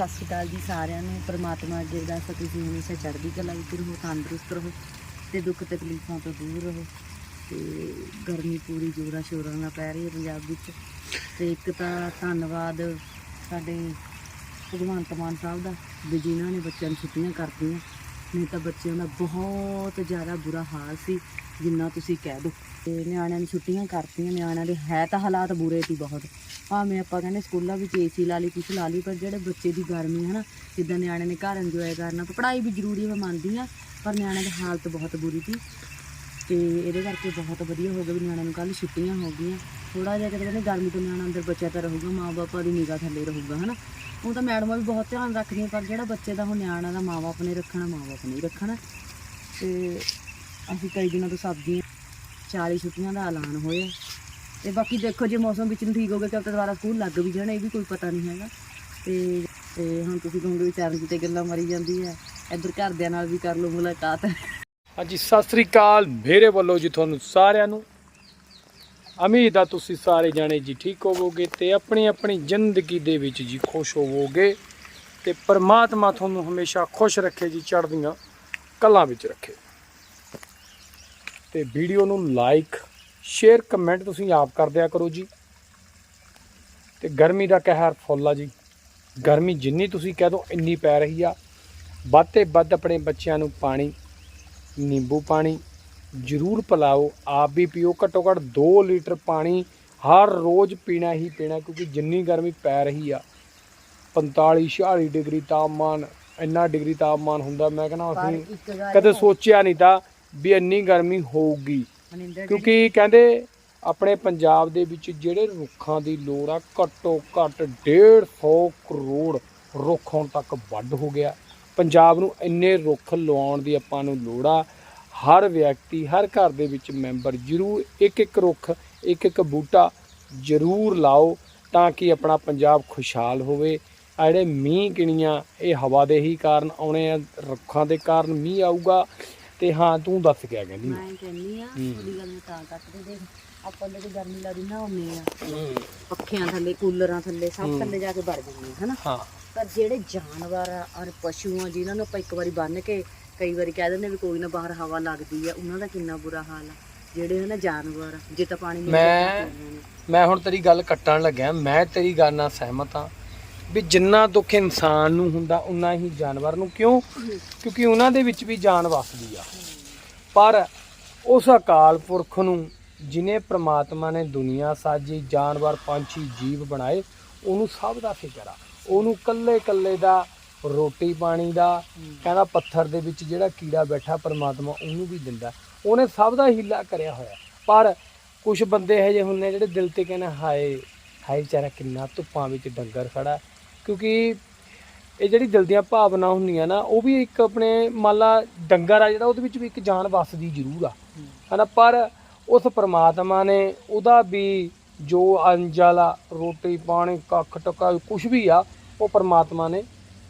ਸਤਿ ਸ਼੍ਰੀ ਅਕਾਲ ਜੀ ਸਾਰਿਆਂ ਨੂੰ। ਪਰਮਾਤਮਾ ਅੱਗੇ ਅਰਦਾਸ ਹੈ ਤੁਸੀਂ ਹਮੇਸ਼ਾ ਚੜ੍ਹਦੀ ਕਲਾ ਵਿੱਚ ਰਹੋ, ਤੰਦਰੁਸਤ ਰਹੋ ਤੇ ਦੁੱਖ ਤਕਲੀਫਾਂ ਤੋਂ ਦੂਰ ਰਹੋ ਤੇ ਗਰਮੀ ਪੂਰੀ ਜੋਰਾਂ ਸ਼ੋਰਾਂ ਨਾਲ ਪੈ ਰਹੀ ਹੈ ਪੰਜਾਬ ਵਿੱਚ। ਤੇ ਇੱਕ ਤਾਂ ਧੰਨਵਾਦ ਸਾਡੇ ਭਗਵੰਤ ਮਾਨ ਸਾਹਿਬ ਦਾ ਵੀ ਜਿਨ੍ਹਾਂ ਨੇ ਬੱਚਿਆਂ ਨੂੰ ਛੁੱਟੀਆਂ ਕਰਤੀਆਂ। ਨਹੀਂ ਤਾਂ ਬੱਚਿਆਂ ਦਾ ਬਹੁਤ ਜ਼ਿਆਦਾ ਬੁਰਾ ਹਾਲ ਸੀ, ਜਿੰਨਾ ਤੁਸੀਂ ਕਹਿ ਦਿਓ ਤੇ ਨਿਆਣਿਆਂ ਨੂੰ ਛੁੱਟੀਆਂ ਕਰਤੀਆਂ, ਨਿਆਣਿਆਂ ਦੇ ਹੈ ਤਾਂ ਹਾਲਾਤ ਬੁਰੇ ਸੀ ਬਹੁਤ। ਭਾਵੇਂ ਆਪਾਂ ਕਹਿੰਦੇ ਸਕੂਲਾਂ ਵਿੱਚ ਏਸੀ ਲਾ ਲਈ, ਕੁਛ ਲਾ ਲਈ, ਪਰ ਜਿਹੜੇ ਬੱਚੇ ਦੀ ਗਰਮੀ ਹੈ ਨਾ, ਜਿੱਦਾਂ ਨਿਆਣਿਆਂ ਨੇ ਘਰ ਇੰਜੋਏ ਕਰਨਾ ਪੜ੍ਹਾਈ ਵੀ ਜ਼ਰੂਰੀ ਮੈਂ ਮੰਨਦੀ ਆ ਪਰ ਨਿਆਣਿਆਂ ਦੀ ਹਾਲਤ ਬਹੁਤ ਬੁਰੀ ਸੀ। ਤੇ ਇਹਦੇ ਕਰਕੇ ਬਹੁਤ ਵਧੀਆ ਹੋ ਗਿਆ ਵੀ ਨਿਆਣਿਆਂ ਨੂੰ ਕੱਲ ਛੁੱਟੀਆਂ ਹੋ ਗਈਆਂ। ਥੋੜਾ ਜਿਹਾ ਕਿਤੇ ਕਹਿੰਦੇ ਗਰਮੀ ਤੋਂ ਨਿਆਣਾ ਅੰਦਰ ਬੱਚਾ ਤਾਂ ਰਹੂਗਾ, ਮਾਂ-ਬਾਪਾਂ ਦੀ ਨਿਗਾਹ ਥੱਲੇ ਰਹੂਗਾ, ਹਨਾ। ਉਹ ਤਾਂ ਮੈਡਮਾਂ ਵੀ ਬਹੁਤ ਧਿਆਨ ਰੱਖਦੀਆਂ, ਪਰ ਜਿਹੜਾ ਬੱਚੇ ਦਾ ਹੁਣ ਨਿਆਣਾ ਦਾ ਮਾਂ-ਬਾਪ ਨੇ ਰੱਖਣਾ, ਮਾਂ-ਬਾਪ ਨਹੀਂ ਰੱਖਣਾ। ਤੇ ਅਸੀਂ ਕਈ ਦਿਨਾਂ ਤੋਂ ਸਬਜ਼ੀਆਂ 40 ਛੁੱਟੀਆਂ ਦਾ ਐਲਾਨ ਹੋਇਆ। ਤੇ ਬਾਕੀ ਦੇਖੋ ਜੇ ਮੌਸਮ ਵਿੱਚ ਨੂੰ ਠੀਕ ਹੋ ਗਿਆ ਤਾਂ ਦੁਬਾਰਾ ਸਕੂਲ ਲੱਗ ਵੀ ਜਾਣਾ, ਇਹ ਵੀ ਕੋਈ ਪਤਾ ਨਹੀਂ ਹੈਗਾ। ਤੇ ਤੇ ਹੁਣ ਤੁਸੀਂ ਕਹੋਗੇ ਵੀ ਚਰਨਜੀਤ ਤੇ ਗੱਲਾਂ ਮਾਰੀ ਜਾਂਦੀ ਹੈ। ਇੱਧਰ ਘਰਦਿਆਂ ਨਾਲ ਵੀ ਕਰ ਲਓ ਮੁਲਾਕਾਤ। ਹਾਂਜੀ, ਸਤਿ ਸ੍ਰੀ ਅਕਾਲ ਮੇਰੇ ਵੱਲੋਂ ਜੀ ਤੁਹਾਨੂੰ ਸਾਰਿਆਂ ਨੂੰ। ਉਮੀਦ ਆ ਤੁਸੀਂ ਸਾਰੇ ਜਾਣੇ ਜੀ ਠੀਕ ਹੋਵੋਗੇ ਤੇ ਆਪਣੀ ਆਪਣੀ ਜ਼ਿੰਦਗੀ ਦੇ ਵਿੱਚ ਜੀ ਖੁਸ਼ ਹੋਵੋਗੇ ਤੇ ਪਰਮਾਤਮਾ ਤੁਹਾਨੂੰ ਹਮੇਸ਼ਾ ਖੁਸ਼ ਰੱਖੇ ਜੀ, ਚੜ੍ਹਦੀਆਂ ਕਲਾਂ ਵਿੱਚ ਰੱਖੇ। ਤੇ ਵੀਡੀਓ ਨੂੰ ਲਾਈਕ, ਸ਼ੇਅਰ, ਕਮੈਂਟ ਤੁਸੀਂ ਆਪ ਕਰ ਦਿਆ ਕਰੋ ਜੀ। ਤੇ ਗਰਮੀ ਦਾ ਕਹਿਰ ਫੁੱਲ ਆ ਜੀ। ਗਰਮੀ ਜਿੰਨੀ ਤੁਸੀਂ ਕਹਿ ਦੋ, ਇੰਨੀ ਪੈ ਰਹੀ ਆ। ਵੱਧ ਤੇ ਵੱਧ ਆਪਣੇ ਬੱਚਿਆਂ ਨੂੰ ਪਾਣੀ ਨਿੰਬੂ ਪਾਣੀ ਜ਼ਰੂਰ ਪਿਲਾਓ। ਆਪ ਵੀ ਪੀਓ। ਘੱਟੋ ਘੱਟ 2 ਲੀਟਰ ਪਾਣੀ ਹਰ ਰੋਜ਼ ਪੀਣਾ ਹੀ ਪੀਣਾ ਕਿਉਂਕਿ ਜਿੰਨੀ ਗਰਮੀ ਪੈ ਰਹੀ ਆ 45 46 ਡਿਗਰੀ ਤਾਪਮਾਨ ਇੰਨਾ ਡਿਗਰੀ ਤਾਪਮਾਨ ਹੁੰਦਾ। ਮੈਂ ਕਹਿੰਦਾ ਅਸੀਂ ਕਦੇ ਸੋਚਿਆ ਨਹੀਂ ਤਾਂ ਵੀ ਇੰਨੀ ਗਰਮੀ ਹੋਊਗੀ। ਕਿਉਂਕਿ ਕਹਿੰਦੇ ਆਪਣੇ ਪੰਜਾਬ ਦੇ ਵਿੱਚ ਜਿਹੜੇ ਰੁੱਖਾਂ ਦੀ ਲੋੜ ਆ ਘੱਟੋ ਘੱਟ 150 ਕਰੋੜ ਰੁੱਖ ਹੁਣ ਤੱਕ ਵੱਢ ਹੋ ਗਿਆ। ਪੰਜਾਬ ਨੂੰ ਇੰਨੇ ਰੁੱਖ ਲਵਾਉਣ ਦੀ ਆਪਾਂ ਨੂੰ ਲੋੜ ਆ। ਹਰ ਵਿਅਕਤੀ ਹਰ ਘਰ ਦੇ ਵਿੱਚ ਮੈਂਬਰ ਜ਼ਰੂਰ ਇੱਕ ਇੱਕ ਰੁੱਖ ਇੱਕ ਇੱਕ ਬੂਟਾ ਜ਼ਰੂਰ ਲਾਓ ਤਾਂ ਕਿ ਆਪਣਾ ਪੰਜਾਬ ਖੁਸ਼ਹਾਲ ਹੋਵੇ। ਆ ਜਿਹੜੇ ਮੀਂਹ ਕਿਣੀਆਂ ਇਹ ਹਵਾ ਦੇ ਹੀ ਕਾਰਨ ਆਉਣੇ ਆ ਰੁੱਖਾਂ ਦੇ ਕਾਰਨ ਮੀਂਹ ਆਊਗਾ। ਤੇ ਹਾਂ ਤੂੰ ਦੱਸ ਕਿਆ ਕਹਿੰਦੀ ਮੈਂ ਕਹਿੰਨੀ ਆ ਤੁਹਾਡੀ ਗੱਲ ਨੂੰ ਤਾਂ ਕੱਟਦੇ ਦੇਖ। ਆਪਾਂ ਨੂੰ ਗਰਮੀ ਲੱਗਦੀ ਨਾ ਹੁੰਨੇ ਆ। ਪੱਖਿਆਂ ਥੱਲੇ ਕੂਲਰਾਂ ਥੱਲੇ ਸਭ ਥੱਲੇ ਜਾ ਕੇ ਵੜ ਜਾਂਦੇ ਹਨਾ? ਹਾਂ। ਪਰ ਜਿਹੜੇ ਜਾਨਵਰ ਆ ਔਰ ਪਸ਼ੂ ਆ ਜਿਨ੍ਹਾਂ ਨੂੰ ਆਪਾਂ ਇੱਕ ਵਾਰੀ ਬੰਨ ਕੇ ਕਈ ਵਾਰੀ ਕਹਿ ਦਿੰਦੇ ਵੀ ਕੋਈ ਨਾ ਬਾਹਰ ਹਵਾ ਲੱਗਦੀ ਆ ਉਹਨਾਂ ਦਾ ਕਿੰਨਾ ਬੁਰਾ ਹਾਲ ਆ। ਜਿਹੜੇ ਹਨਾ ਜਾਨਵਰ ਜੇ ਤਾਂ ਪਾਣੀ ਮੈਂ-। ਮੈਂ ਹੁਣ ਤੇਰੀ ਗੱਲ ਕੱਟਣ ਲੱਗਿਆ ਮੈਂ ਤੇਰੀ ਗੱਲ ਨਾਲ ਸਹਿਮਤ ਹਾਂ ਵੀ ਜਿੰਨਾ ਦੁੱਖ ਇਨਸਾਨ ਨੂੰ ਹੁੰਦਾ ਉਨਾ ਹੀ ਜਾਨਵਰ ਨੂੰ। ਕਿਉਂ? ਕਿਉਂਕਿ ਉਹਨਾਂ ਦੇ ਵਿੱਚ ਵੀ ਜਾਨ ਵਸਦੀ ਆ। ਪਰ ਉਸ ਅਕਾਲ ਪੁਰਖ ਨੂੰ ਜਿਨੇ ਪ੍ਰਮਾਤਮਾ ਨੇ ਦੁਨੀਆ ਸਾਜੀ ਜਾਨਵਰ ਪੰਛੀ ਜੀਵ ਬਣਾਏ ਉਹਨੂੰ ਸਭ ਦਾ ਫਿਕਰ ਆ। ਉਹਨੂੰ ਕੱਲੇ ਕੱਲੇ ਦਾ ਰੋਟੀ ਪਾਣੀ ਦਾ ਕਹਿੰਦਾ ਪੱਥਰ ਦੇ ਵਿੱਚ ਜਿਹੜਾ ਕੀੜਾ ਬੈਠਾ ਪ੍ਰਮਾਤਮਾ ਉਹਨੂੰ ਵੀ ਦਿੰਦਾ। ਉਹਨੇ ਸਭ ਦਾ ਹੀਲਾ ਕਰਿਆ ਹੋਇਆ। ਪਰ ਕੁਝ ਬੰਦੇ ਇਹੋ ਜਿਹੇ ਹੁੰਦੇ ਜਿਹੜੇ ਦਿਲ ਤੇ ਕਹਿੰਦੇ ਹਾਏ ਹਾਏ ਵਿਚਾਰਾ ਕਿੰਨਾ ਧੁੱਪਾਂ ਵਿੱਚ ਡੰਗਰ ਖੜਾ। ਕਿਉਂਕਿ ਇਹ ਜਿਹੜੀ ਦਿਲ ਦੀਆਂ ਭਾਵਨਾ ਹੁੰਦੀਆਂ ਨਾ ਉਹ ਵੀ ਇੱਕ ਆਪਣੇ ਮੰਨ ਲਾ ਡੰਗਰ ਆ ਜਿਹੜਾ ਉਹਦੇ ਵਿੱਚ ਵੀ ਇੱਕ ਜਾਨ ਵਸਦੀ ਜ਼ਰੂਰ ਆ। ਹਨਾ ਪਰ ਉਸ ਪ੍ਰਮਾਤਮਾ ਨੇ ਉਹਦਾ ਵੀ ਜੋ ਅੰਜਲਾ ਰੋਟੀ ਪਾਣੀ ਕੱਖ ਟਕਾ ਕੁਝ ਵੀ ਆ ਉਹ ਪ੍ਰਮਾਤਮਾ ਨੇ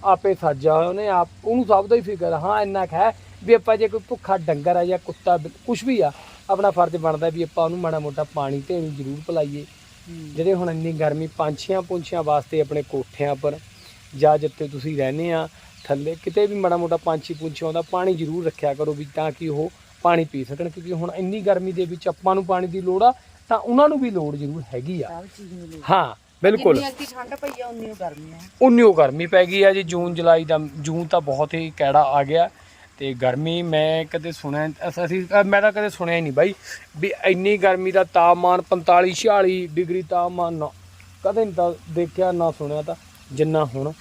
ਆਪੇ ਸਾਜਿਆ ਹੋਇਆ ਉਹਨੇ ਆਪ ਉਹਨੂੰ ਸਭ ਦਾ ਹੀ ਫਿਕਰ। ਹਾਂ ਇੰਨਾ ਕੁ ਹੈ ਵੀ ਆਪਾਂ ਜੇ ਕੋਈ ਭੁੱਖਾ ਡੰਗਰ ਆ ਜਾਂ ਕੁੱਤਾ ਕੁਝ ਵੀ ਆ ਆਪਣਾ ਫਰਜ਼ ਬਣਦਾ ਵੀ ਆਪਾਂ ਉਹਨੂੰ ਮਾੜਾ ਮੋਟਾ ਪਾਣੀ ਤੇ ਵੀ ਜ਼ਰੂਰ ਪਿਲਾਈਏ। ਜਿਹੜੇ ਹੁਣ ਇੰਨੀ ਗਰਮੀ ਪੰਛੀਆਂ ਪੁੰਛੀਆਂ ਵਾਸਤੇ ਆਪਣੇ ਕੋਠਿਆਂ ਪਰ ਜਾਂ ਜਿੱਥੇ ਤੁਸੀਂ ਰਹਿੰਦੇ ਆ ਥੱਲੇ ਕਿਤੇ ਵੀ ਮਾੜਾ ਮੋਟਾ ਪੰਛੀ ਪੁੰਛੀ ਆਉਂਦਾ ਪਾਣੀ ਜ਼ਰੂਰ ਰੱਖਿਆ ਕਰੋ ਵੀ ਤਾਂ ਕਿ ਉਹ ਪਾਣੀ ਪੀ ਸਕਣ ਕਿਉਂਕਿ ਹੁਣ ਇੰਨੀ ਗਰਮੀ ਦੇ ਵਿੱਚ ਆਪਾਂ ਨੂੰ ਪਾਣੀ ਦੀ ਲੋੜ ਆ ਤਾਂ ਉਹਨਾਂ ਨੂੰ ਵੀ ਲੋੜ ਜ਼ਰੂਰ ਹੈਗੀ ਆ। ਹਾਂ ਬਿਲਕੁਲ। ਜਿੰਨੀ ਠੰਡ ਪਈ ਆ ਉਨੀ ਗਰਮੀ ਆ। ਉਨੀ ਗਰਮੀ ਪੈ ਗਈ ਆ ਜੀ ਜੂਨ ਜੁਲਾਈ ਦਾ ਜੂਨ ਤਾਂ ਬਹੁਤ ਹੀ ਕੈੜਾ ਆ ਗਿਆ। ਤੇ ਗਰਮੀ ਮੈਂ ਕਦੇ ਸੁਣਿਆ ਅਸ- ਅਸੀਂ ਅ, ਮੈਂ ਤਾਂ ਕਦੇ ਸੁਣਿਆ ਹੀ ਨਹੀਂ ਬਾਈ ਵੀ ਇੰਨੀ ਗਰਮੀ ਦਾ ਤਾਪਮਾਨ 45 46 ਡਿਗਰੀ ਤਾਪਮਾਨ ਨਾ ਕਦੇ ਨਹੀਂ ਤਾਂ ਦੇਖਿਆ ਨਾ ਸੁਣਿਆ ਤਾਂ ਜਿੰਨਾ ਹੁਣ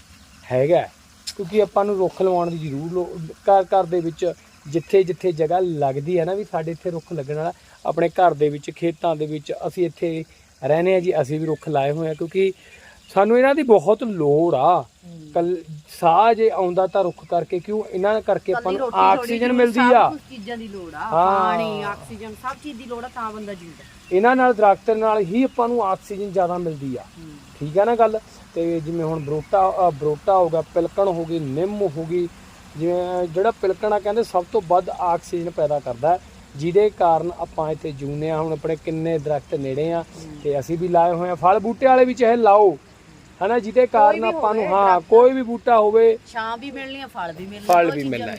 ਹੈਗਾ। ਹੈ। ਕਿਉਂਕਿ ਆਪਾਂ ਨੂੰ ਰੁੱਖ ਲਵਾਉਣ ਦੀ ਜ਼ਰੂਰ ਲੋ- ਘਰ ਘਰ ਦੇ ਵਿੱਚ ਜਿੱਥੇ ਜਿੱਥੇ ਜਗ੍ਹਾ ਲੱਗਦੀ ਹੈ ਨਾ ਵੀ ਸਾਡੇ ਇੱਥੇ ਰੁੱਖ ਲੱਗਣ ਵਾਲਾ ਆਪਣੇ ਘਰ ਦੇ ਵਿੱਚ ਖੇਤਾਂ ਦੇ ਵਿੱਚ ਅਸੀਂ ਇੱਥੇ ਰਹਨੇ ਆ ਜੀ ਅਸੀਂ ਵੀ ਰੁੱਖ ਲਾਏ ਹੋਏ ਆ ਕਿਉਂਕਿ ਸਾਨੂੰ ਇਹਨਾਂ ਦੀ ਬਹੁਤ ਲੋੜ ਆ। ਕੱਲ ਸਾਹ ਜੇ ਆਉਂਦਾ ਤਾਂ ਰੁੱਖ ਕਰਕੇ ਕਿਉਂ ਇਹਨਾਂ ਕਰਕੇ ਆਪਾਂ ਨੂੰ ਆਕਸੀਜਨ ਮਿਲਦੀ ਆ। ਕੁਝ ਚੀਜ਼ਾਂ ਦੀ ਲੋੜ ਆ ਹਾਂ। ਪਾਣੀ ਆਕਸੀਜਨ ਸਭ ਚੀਜ਼ ਦੀ ਲੋੜ ਆ ਤਾਂ ਬੰਦਾ ਜਿੰਦਾ ਇਹਨਾਂ ਨਾਲ ਦਰਖਤ ਨਾਲ ਹੀ ਆਪਾਂ ਨੂੰ ਆਕਸੀਜਨ ਜ਼ਿਆਦਾ ਮਿਲਦੀ ਆ। ਠੀਕ ਹੈ ਨਾ ਗੱਲ? ਤੇ ਜਿਵੇਂ ਹੁਣ ਬਰੋਟਾ ਬਰੋਟਾ ਹੋ ਗਿਆ ਪਿਲਕਣ ਹੋ ਗਈ ਨਿੰਮ ਹੋ ਗਈ ਜਿਵੇਂ ਜਿਹੜਾ ਪਿਲਕਣ ਆ ਕਹਿੰਦੇ ਸਭ ਤੋਂ ਵੱਧ ਆਕਸੀਜਨ ਪੈਦਾ ਕਰਦਾ ਹੈ। ਜਿਹਦੇ ਕਾਰਨ ਆਪਾਂ ਇੱਥੇ ਜੂਨੇ ਆ ਹੁਣ ਆਪਣੇ ਕਿੰਨੇ ਦਰਖਤ ਨੇੜੇ ਆ ਤੇ ਅਸੀਂ ਵੀ ਲਾਏ ਹੋਏ ਆ। ਫਲ ਬੂਟੇ ਵਾਲੇ ਵੀ ਚਾਹੇ ਲਾਓ ਹਨਾ ਜਿਹਦੇ ਕਾਰਨ ਆਪਾਂ ਨੂੰ ਹਾਂ ਕੋਈ ਵੀ ਬੂਟਾ ਹੋਵੇ। ਛਾਂ ਵੀ ਮਿਲਣੀ ਆ ਫਲ ਵੀ ਮਿਲਣੇ ਫਲ ਵੀ ਮਿਲਣਾ।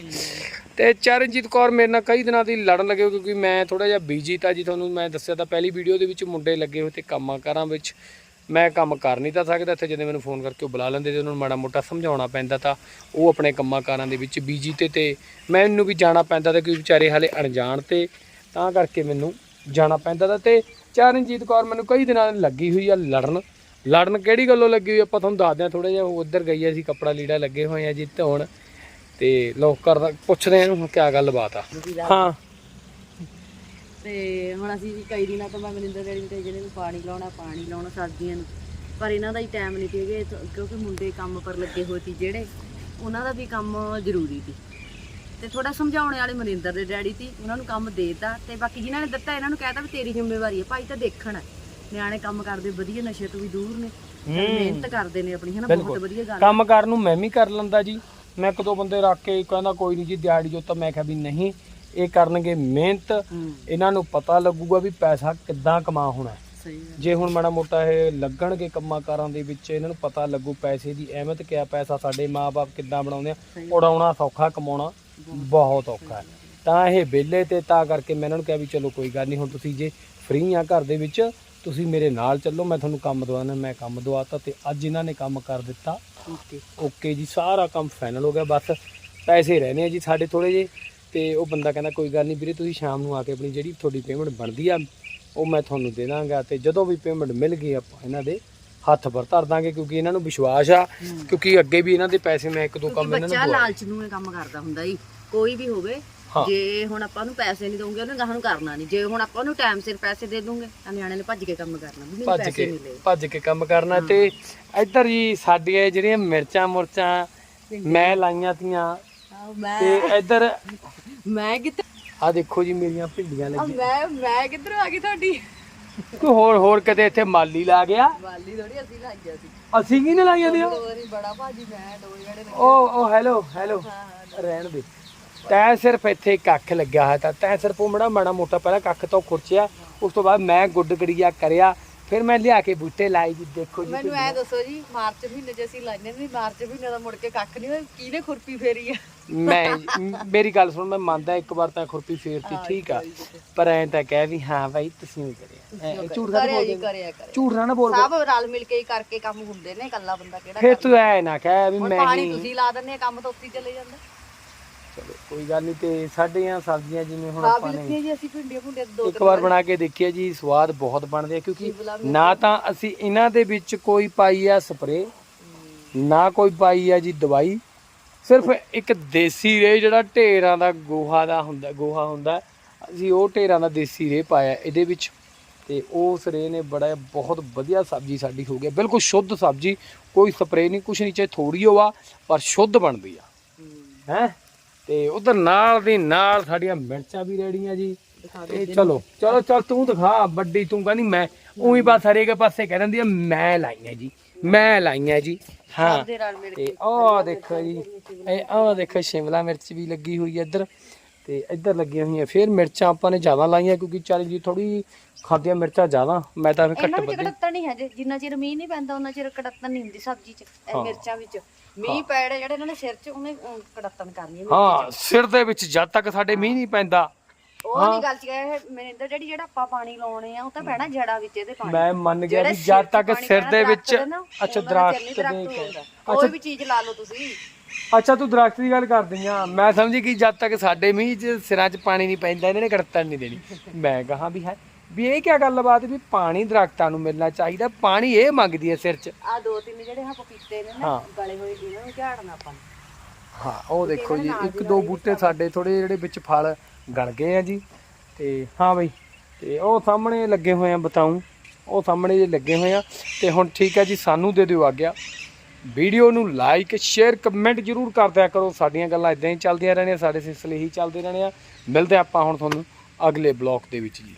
ਤੇ ਚਰਨਜੀਤ ਕੌਰ ਮੇਰੇ ਨਾਲ ਕਈ ਦਿਨਾਂ ਦੀ ਲੜਨ ਲੱਗੇ ਕਿਉਂਕਿ ਮੈਂ ਥੋੜਾ ਜਿਹਾ ਬੀਜੀ ਤਾਂ ਜੀ ਤੁਹਾਨੂੰ ਮੈਂ ਦੱਸਿਆ ਤਾਂ ਪਹਿਲੀ ਵੀਡੀਓ ਦੇ ਵਿੱਚ ਮੁੰਡੇ ਲੱਗੇ ਹੋਏ ਤੇ ਕੰਮਾਂ ਕਾਰਾਂ ਵਿੱਚ। ਮੈਂ ਕੰਮ ਕਰ ਨਹੀਂ ਤਾਂ ਸਕਦਾ ਇੱਥੇ ਜਦੋਂ ਮੈਨੂੰ ਫੋਨ ਕਰਕੇ ਉਹ ਬੁਲਾ ਲੈਂਦੇ ਤੇ ਉਹਨਾਂ ਨੂੰ ਮਾੜਾ ਮੋਟਾ ਸਮਝਾਉਣਾ ਪੈਂਦਾ ਤਾਂ ਉਹ ਆਪਣੇ ਕੰਮਾਂ ਕਾਰਾਂ ਦੇ ਵਿੱਚ ਬੀਜੀ ਤੇ ਤੇ ਮੈਨੂੰ ਵੀ ਜਾਣਾ ਪੈਂਦਾ ਤਾਂ ਕਿਉਂਕਿ ਵਿਚਾਰੇ ਹਾਲੇ ਅਣਜਾਣ ਤੇ ਤਾਂ ਕਰਕੇ ਮੈਨੂੰ ਜਾਣਾ ਪੈਂਦਾ ਤਾਂ ਤੇ ਚਰਨਜੀਤ ਕੌਰ ਮੈਨੂੰ ਕਈ ਦਿਨਾਂ ਲੱਗੀ ਹੋਈ ਆ ਲੜਨ। ਲੜਨ ਕਿਹੜੀ ਗੱਲੋਂ ਲੱਗੀ ਹੋਈ ਆ, ਆਪਾਂ ਤੁਹਾਨੂੰ ਦੱਸਦੇ ਆ ਥੋੜਾ ਜਿਹਾ ਉਹ ਉੱਧਰ ਗਈ ਆ ਸੀ ਕੱਪੜਾ ਲੀੜਾ ਲੱਗੇ ਹੋਏ ਆ ਜੀ ਧੋਣ। ਤੇ ਲੋਕ ਕਰਦਾ ਪੁੱਛਦੇ ਆ ਇਹਨੂੰ ਕੀ ਗੱਲਬਾਤ ਆ। ਤੁਸੀਂ ਦੱਸ। ਹਾਂ। ਤੇ ਹੁਣ ਅਸੀਂ ਵੀ ਕਈ ਦਿਨਾਂ ਤੋਂ ਮੈਂ ਮਨਿੰਦਰ ਡੈਡੀ ਨੂੰ ਕਹੀ ਨੂੰ ਪਾਣੀ ਲਾਉਣਾ ਪਾਣੀ ਲਾਉਣਾ ਸਰਦੀਆਂ ਨੂੰ। ਪਰ ਇਹਨਾਂ ਦਾ ਹੀ ਟਾਈਮ ਨਹੀਂ ਸੀਗੇ ਕਿਉਂਕਿ ਮੁੰਡੇ ਕੰਮ ਪਰ ਲੱਗੇ ਹੋਏ ਸੀ ਜਿਹੜੇ ਉਹਨਾਂ ਦਾ ਵੀ ਕੰਮ ਜ਼ਰੂਰੀ ਸੀ। ਤੇ ਥੋੜਾ ਸਮਝਾਉਣ ਵਾਲੇ ਮਨਿੰਦਰ ਦੇ ਡੈਡੀ ਸੀ ਉਹਨਾਂ ਨੂੰ ਕੰਮ ਦੇਤਾ ਤੇ ਬਾਕੀ ਜਿਨ੍ਹਾਂ ਨੇ ਦਿੱਤਾ ਇਹਨਾਂ ਨੂੰ ਕਹਿਤਾ ਵੀ ਤੇਰੀ ਜ਼ਿੰਮੇਵਾਰੀ ਹੈ ਭਾਈ ਤਾਂ ਦੇਖਣ ਨਿਆਣੇ ਕੰਮ ਕਰਦੇ ਵਧੀਆ ਨਸ਼ੇ ਤੋਂ ਵੀ ਦੂਰ ਨੇ। ਮਿਹਨਤ ਕਰਦੇ ਨੇ ਆਪਣੀ ਹੈ ਨਾ ਬਹੁਤ। ਵਧੀਆ ਗੱਲ ਕੰਮ ਕਰਨ ਨੂੰ ਮੈਂ ਵੀ ਕਰ ਲੈਂਦਾ ਜੀ। ਮੈਂ ਇੱਕ ਦੋ ਬੰਦੇ ਰੱਖ ਕੇ ਕਹਿੰਦਾ ਕੋਈ ਨਹੀਂ ਜੀ ਦਿਹਾੜੀ ਜੋ ਤਾਂ ਮੈਂ ਕਿਹਾ ਵੀ ਨਹੀਂ। ਇਹ ਕਰਨਗੇ ਮਿਹਨਤ ਇਹਨਾਂ ਨੂੰ ਪਤਾ ਲੱਗੂਗਾ ਵੀ ਪੈਸਾ ਕਿੱਦਾਂ ਕਮਾ ਹੋਣਾ ਹੈ। ਸਹੀ ਜੇ ਹੁਣ ਮਾੜਾ ਮੋਟਾ ਇਹ ਲੱਗਣਗੇ ਕੰਮਾਂ ਕਾਰਾਂ ਦੇ ਵਿੱਚ ਇਹਨਾਂ ਨੂੰ ਪਤਾ ਲੱਗੂ ਪੈਸੇ ਦੀ ਅਹਿਮਤ ਕਿਆ ਪੈਸਾ ਸਾਡੇ ਮਾਪੇ ਕਿੱਦਾਂ ਬਣਾਉਂਦੇ ਆ। ਉਡਾਉਣਾ ਸੌਖਾ ਕਮਾਉਣਾ ਬਹੁਤ ਔਖਾ ਹੈ। ਤਾਂ ਇਹ ਵਿਹਲੇ ਤੇ ਤਾਂ ਕਰਕੇ ਮੈਂ ਇਹਨਾਂ ਨੂੰ ਕਿਹਾ ਵੀ ਚਲੋ ਕੋਈ ਗੱਲ ਨਹੀਂ ਹੁਣ ਤੁਸੀਂ ਜੇ ਫ੍ਰੀ ਆ ਘਰ ਦੇ ਵਿੱਚ ਤੁਸੀਂ ਮੇਰੇ ਨਾਲ ਚੱਲੋ ਮੈਂ ਤੁਹਾਨੂੰ ਕੰਮ ਦਵਾਉਣਾ ਮੈਂ ਕੰਮ ਦਵਾਤਾ ਤੇ ਅੱਜ ਇਹਨਾਂ ਨੇ ਕੰਮ ਕਰ ਦਿੱਤਾ। ਓਕੇ। ਓਕੇ ਜੀ ਸਾਰਾ ਕੰਮ ਫਾਈਨਲ ਹੋ ਗਿਆ ਬਸ ਪੈਸੇ ਰਹਿਣੇ ਆ ਜੀ ਸਾਡੇ ਥੋੜੇ ਜੇ ਤੇ ਉਹ ਬੰਦਾ ਕਹਿੰਦਾ ਕੋਈ ਗੱਲ ਨਹੀਂ ਵੀਰੇ ਤੁਸੀਂ ਸ਼ਾਮ ਨੂੰ ਆ ਕੇ ਆਪਣੀ ਜਿਹੜੀ ਤੁਹਾਡੀ ਪੇਮੈਂਟ ਬਣਦੀ ਆ ਉਹ ਮੈਂ ਤੁਹਾਨੂੰ ਦੇ ਦਾਂਗਾ ਤੇ ਜਦੋਂ ਵੀ ਪੇਮੈਂਟ ਮਿਲ ਗਈ ਆਪਾਂ ਇਹਨਾਂ ਦੇ ਹੱਥ ਪਰ ਧਰ ਦਾਂਗੇ ਕਿਉਂਕਿ ਇਹਨਾਂ ਨੂੰ ਵਿਸ਼ਵਾਸ ਆ ਕਿਉਂਕਿ ਅੱਗੇ ਵੀ ਇਹਨਾਂ ਦੇ ਪੈਸੇ ਮੈਂ ਇੱਕ ਦੋ ਕੰਮ ਇਹਨਾਂ ਬੱਚਾ ਨੂੰ ਦਵਾਏ। ਲਾਲਚ ਨੂੰ ਇਹ ਕੰਮ ਕਰਦਾ ਹੁੰਦਾ ਜੀ। ਕੋਈ ਵੀ ਹੋਵੇ। ਜੇ ਹੁਣ ਆਪਾਂ ਨੂੰ ਪੈਸੇ ਨਹੀਂ ਦੋਗੇ ਉਹਨੇ ਗਾਹਾਂ ਨੂੰ ਕਰਨਾ ਨਹੀਂ। ਜੇ ਹੁਣ ਆਪਾਂ ਨੂੰ ਟਾਈਮ ਸਿਰ ਪੈਸੇ ਦੇ ਦੂੰਗੇ ਤਾਂ ਨਿਆਣੇ ਨੇ ਭੱਜ ਕੇ ਕੰਮ ਕਰਨਾ ਵੀ ਮੈਨੂੰ ਪੈਸੇ ਮਿਲੇ। ਭੱਜ ਕੇ ਕੰਮ ਕਰਨਾ ਤੇ ਇੱਧਰ ਜੀ ਸਾਡੀਆਂ ਜਿਹੜੀਆਂ ਮਿਰਚਾਂ ਮੁਰਚਾਂ ਮੈਂ ਲਾਈਆਂ ਤੀਆਂ ਤੇ ਇੱਧਰ ਮੈਂ ਕਿੱਥੇ ਆ ਦੇਖੋ ਜੀ ਮੇਰੀਆਂ ਭਿੰਡੀਆਂ ਆਹ ਲੱਗੀਆਂ। ਮੈਂ ਮੈਂ ਕਿੱਧਰ ਆ ਗਈ ਤੁਹਾਡੀ? ਕੋਈ ਹੋਰ ਹੋਰ ਕਿਤੇ ਇੱਥੇ ਮਾਲੀ ਲਾ ਗਿਆ? ਵਾਲੀ ਥੋੜੀ ਅਸੀਂ ਲਾਈਆ ਸੀ ਅਸੀਂ। ਕੀ ਨੇ ਲਾਈਆਂ ਦੀਆਂ? ਵਾਰੀ ਬੜਾ ਭਾਜੀ ਮੈਂ ਦੋ ਜਣੇ ਨੇ ਉਹ ਉਹ ਹੈਲੋ ਹੈਲੋ ਰਹਿਣ ਦੇ। ਤੈ ਸਿਰਫ ਇੱਥੇ ਕੱਖ ਲੱਗਿਆ ਹੋਇਆ ਤਾਂ ਤੈ ਸਿਰਫ ਉਹ ਮੜਾ ਮਾੜਾ ਮੋਟਾ ਪਹਿਲਾਂ ਕੱਖ ਤੋਂ ਖੁਰਚਿਆ। ਉਸ ਤੋਂ ਬਾਅਦ ਮੈਂ ਗੁੱਡ ਗੜੀਆ ਕਰਿਆ। ਫਿਰ ਮੈਂ ਲਿਆ ਕੇ ਬੂਟੇ ਲਾਏ ਜੀ ਦੇਖੋ ਜੀ ਮੈਨੂੰ ਐ ਦੱਸੋ ਜੀ ਮਾਰਚ ਮਹੀਨੇ ਚ ਅਸੀਂ ਲਾਈਨੇ ਵੀ ਮਾਰਚ ਮਹੀਨੇ ਦਾ ਮੁੜ ਕੇ ਕੱਖ ਨਹੀਂ ਹੋਇਆ ਕਿਹਨੇ ਖੁਰਪੀ ਫੇਰੀ ਆ? ਮੈਂ ਮੇਰੀ ਗੱਲ ਸੁਣ ਮੈਂ ਮੰਨਦਾ ਇੱਕ ਵਾਰ ਤਾਂ ਖੁਰਪੀ ਫੇਰਤੀ ਠੀਕ ਆ। ਪਰ ਐਂ ਤਾਂ ਕਹਿ ਵੀ ਹਾਂ ਭਾਈ ਤੁਸੀਂ ਵੀ ਕਰਿਆ ਝੂਠ ਨਾ ਜੀ ਬੋਲ ਝੂਠ ਨਾ ਬੋਲ ਸਭ ਰਲ ਮਿਲ ਕੇ ਹੀ ਕਰਕੇ ਕੰਮ ਹੁੰਦੇ ਨੇ ਇਕੱਲਾ ਬੰਦਾ ਕਿਹੜਾ ਫਿਰ ਤੂੰ ਐ ਨਾ ਕਹਿ ਵੀ ਮੈਂ ਪਾਣੀ ਤੁਸੀਂ ਲਾ ਦਿੰਦੇ ਕੰਮ ਤਾਂ ਹੀ ਚਲੇ ਜਾਂਦਾ। ਚਲੋ ਕੋਈ ਗੱਲ ਨਹੀਂ ਤੇ ਸਾਡੀਆਂ ਸਬਜ਼ੀਆਂ ਜਿਵੇਂ ਹੁਣ ਆਪਾਂ ਨੇ ਲਿੱਤੀਆਂ ਜੀ ਅਸੀਂ ਭਿੰਡੀਆਂ ਭੁੰਡੀਆਂ ਦੋ ਇੱਕ ਵਾਰ ਬਣਾ ਕੇ ਦੇਖਿਆ ਜੀ ਸਵਾਦ ਬਹੁਤ ਬਣਦੇ ਆ ਕਿਉਂਕਿ ਨਾ ਤਾਂ ਅਸੀਂ ਇਹਨਾਂ ਦੇ ਵਿੱਚ ਕੋਈ ਪਾਈ ਆ ਸਪਰੇ ਨਾ ਕੋਈ ਪਾਈ ਆ ਜੀ ਦਵਾਈ ਸਿਰਫ ਇੱਕ ਦੇਸੀ ਰੇ ਜਿਹੜਾ ਢੇਰਾਂ ਦਾ ਗੋਹਾ ਦਾ ਹੁੰਦਾ ਗੋਹਾ ਹੁੰਦਾ ਅਸੀਂ ਉਹ ਢੇਰਾਂ ਦਾ ਦੇਸੀ ਰੇ ਪਾਇਆ ਇਹਦੇ ਵਿੱਚ ਤੇ ਉਸ ਰੇ ਨੇ ਬੜਾ ਬਹੁਤ ਵਧੀਆ ਸਬਜ਼ੀ ਸਾਡੀ ਹੋ ਗਿਆ ਬਿਲਕੁਲ ਸ਼ੁੱਧ ਸਬਜ਼ੀ ਕੋਈ ਸਪਰੇ ਨਹੀਂ ਕੁਛ ਨਹੀਂ ਚਾਹੇ ਥੋੜੀ ਹੋਵਾ ਪਰ ਸ਼ੁੱਧ ਬਣਦੀ ਆ। ਹੈ? ਤੇ ਉਧਰ ਨਾਲ ਦੀ ਨਾਲ ਸਾਡੀਆਂ ਮਿਰਚਾਂ ਵੀ ਰੈਡੀਆਂ ਜੀ। ਤੇ ਚਲੋ ਚਲੋ ਚੱਲ ਤੂੰ ਦਿਖਾ ਵੱਡੀ ਤੂੰ ਕਹਿੰਦੀ ਮੈਂ ਉਹੀ ਬਸ ਹਰੇਕ ਪਾਸੇ ਕਹਿ ਦਿੰਦੀ ਆ ਮੈਂ ਲਾਈਆਂ ਜੀ ਮੈਂ ਲਾਈਆਂ ਜੀ। ਹਾਂ ਤੇ ਆਹ ਦੇਖੋ ਜੀ ਇਹ ਆਹ ਦੇਖੋ ਸ਼ਿਮਲਾ ਮਿਰਚ ਵੀ ਲੱਗੀ ਹੋਈ ਹੈ ਇੱਧਰ। ਤੇ ਇੱਧਰ ਲੱਗੀਆਂ ਹੋਈਆਂ ਫਿਰ ਮਿਰਚਾਂ ਆਪਾਂ ਨੇ ਜ਼ਿਆਦਾ ਲਾਈਆਂ ਕਿਉਂਕਿ ਚੱਲ ਜੀ ਥੋੜੀ ਖਾਦੀਆਂ ਮਿਰਚਾਂ ਜ਼ਿਆਦਾ ਮੈਂ ਤਾਂ ਫਿਰ ਘੱਟ ਇਹਨਾਂ ਵਿੱਚ ਕੜੱਤਣ ਨਹੀਂ ਹੈ ਜੇ ਜਿੰਨਾ ਚਿਰ ਮੀਂਹ ਨਹੀਂ ਪੈਂਦਾ ਉਹਨਾਂ ਚਿਰ ਕੜੱਤਣ ਨਹੀਂ ਹੁੰਦੀ ਸਬਜ਼ੀ 'ਚ ਇਹ ਮਿਰਚਾਂ ਵਿੱਚ। ਮੀਂਹ ਪੈੜੇ ਜਿਹੜੇ ਇਹਨਾਂ ਨੇ ਸਿਰ 'ਚ ਉਹਨੇ ਅਮ, ਕੜੱਤਣ ਕਰਨੀ ਹੈ ਹਾਂ ਸਿਰ ਦੇ ਵਿੱਚ ਜਦ ਤੱਕ ਸਾਡੇ ਮੀਂਹ ਨਹੀਂ ਪੈਂਦਾ ਉਹ ਨਹੀਂ ਗੱਲ ਚ ਇਹ ਮਨਿੰਦਰ ਜਿਹੜੀ ਜਿਹੜਾ ਆਪਾਂ ਪਾਣੀ ਲਾਉਣੇ ਆ ਉਹ ਤਾਂ ਪੈਣਾ ਜੜਾ ਵਿੱਚ ਇਹਦੇ ਪਾਣੀ ਮੈਂ ਮੰਨ ਗਿਆ ਵੀ ਜਿਹੜੇ ਸਿਰ ਜਦ 'ਚ ਤੱਕ ਪਾਣੀ ਸਿਰ ਪੈਣਾ ਦੇ ਵਿੱਚ ਦਰਖਤ ਦੇ ਨਾ, ਅੱਛਾ ਉਹਨਾਂ ਦਾ ਸਿਰ ਦਰਖਤ ਨਹੀਂ ਦੇ ਦਰਖਤ ਹੁੰਦਾ। ਕੋਈ ਵੀ ਚੀਜ਼ ਲਾ ਲਓ ਤੁਸੀਂ। ਅੱਛਾ ਤੂੰ ਦਰਖਤ ਦੀ ਗੱਲ ਕਰਦੀ ਆ। ਮੈਂ ਸਮਝੀ ਕਿ ਜਦ ਤੱਕ ਸਾਡੇ ਮੀਂਹ 'ਚ ਸਿਰਾਂ 'ਚ ਪਾਣੀ ਨਹੀਂ ਪੈਂਦਾ ਇਹਨਾਂ ਨੇ ਕੜਤਣ ਨਹੀਂ ਦੇਣੀ। ਮੈਂ ਕਹਾ ਵੀ ਹੈ ਵੀ ਇਹ ਕੀ ਗੱਲਬਾਤ ਵੀ ਪਾਣੀ ਦਰਖਤਾਂ ਨੂੰ ਮਿਲਣਾ ਚਾਹੀਦਾ ਪਾਣੀ ਇਹ ਮੰਗਦੀ ਹੈ ਸਿਰ 'ਚ। ਆ ਦੋ ਤਿੰਨ ਜਿਹੜੇ ਹਾਂ ਪਪੀਤੇ ਨੇ ਨਾ ਹਾਂ। ਗਲੇ ਹੋਏ ਇਹਨਾਂ ਨੂੰ ਝਾੜਨਾ ਆਪਾਂ ਨੂੰ। ਹਾਂ ਉਹ ਦੇਖੋ ਜੀ ਇੱਕ ਦੋ ਬੂਟੇ ਸਾਡੇ ਥੋੜੇ ਜਿਹੜੇ ਵਿੱਚ ਫਲ ਗਲ ਗਏ ਆ ਜੀ। ਤੇ ਹਾਂ ਬਈ ਤੇ ਉਹ ਸਾਹਮਣੇ ਲੱਗੇ ਹੋਏ ਆ ਬਤਾਉ ਉਹ ਸਾਹਮਣੇ ਜੇ ਲੱਗੇ ਹੋਏ ਆ ਤੇ ਹੁਣ ਠੀਕ ਹੈ ਜੀ ਸਾਨੂੰ ਦੇ ਦਿਓ ਆਗਿਆ। ਵੀਡੀਓ ਨੂੰ ਲਾਈਕ ਸ਼ੇਅਰ ਕਮੈਂਟ ਜਰੂਰ ਕਰਦਿਆ ਕਰੋ। ਸਾਡੀਆਂ ਗੱਲਾਂ ਇਦਾਂ ਹੀ ਚੱਲਦੀਆਂ ਰਹਿਣੀਆਂ, ਸਾਡੇ ਸਿਲਸਿਲੇ ਹੀ ਚੱਲਦੇ ਰਹਿਣੇ ਆ। ਮਿਲਦੇ ਆਪਾਂ ਹੁਣ ਤੁਹਾਨੂੰ ਅਗਲੇ ਬਲੌਗ ਦੇ ਵਿੱਚ ਜੀ।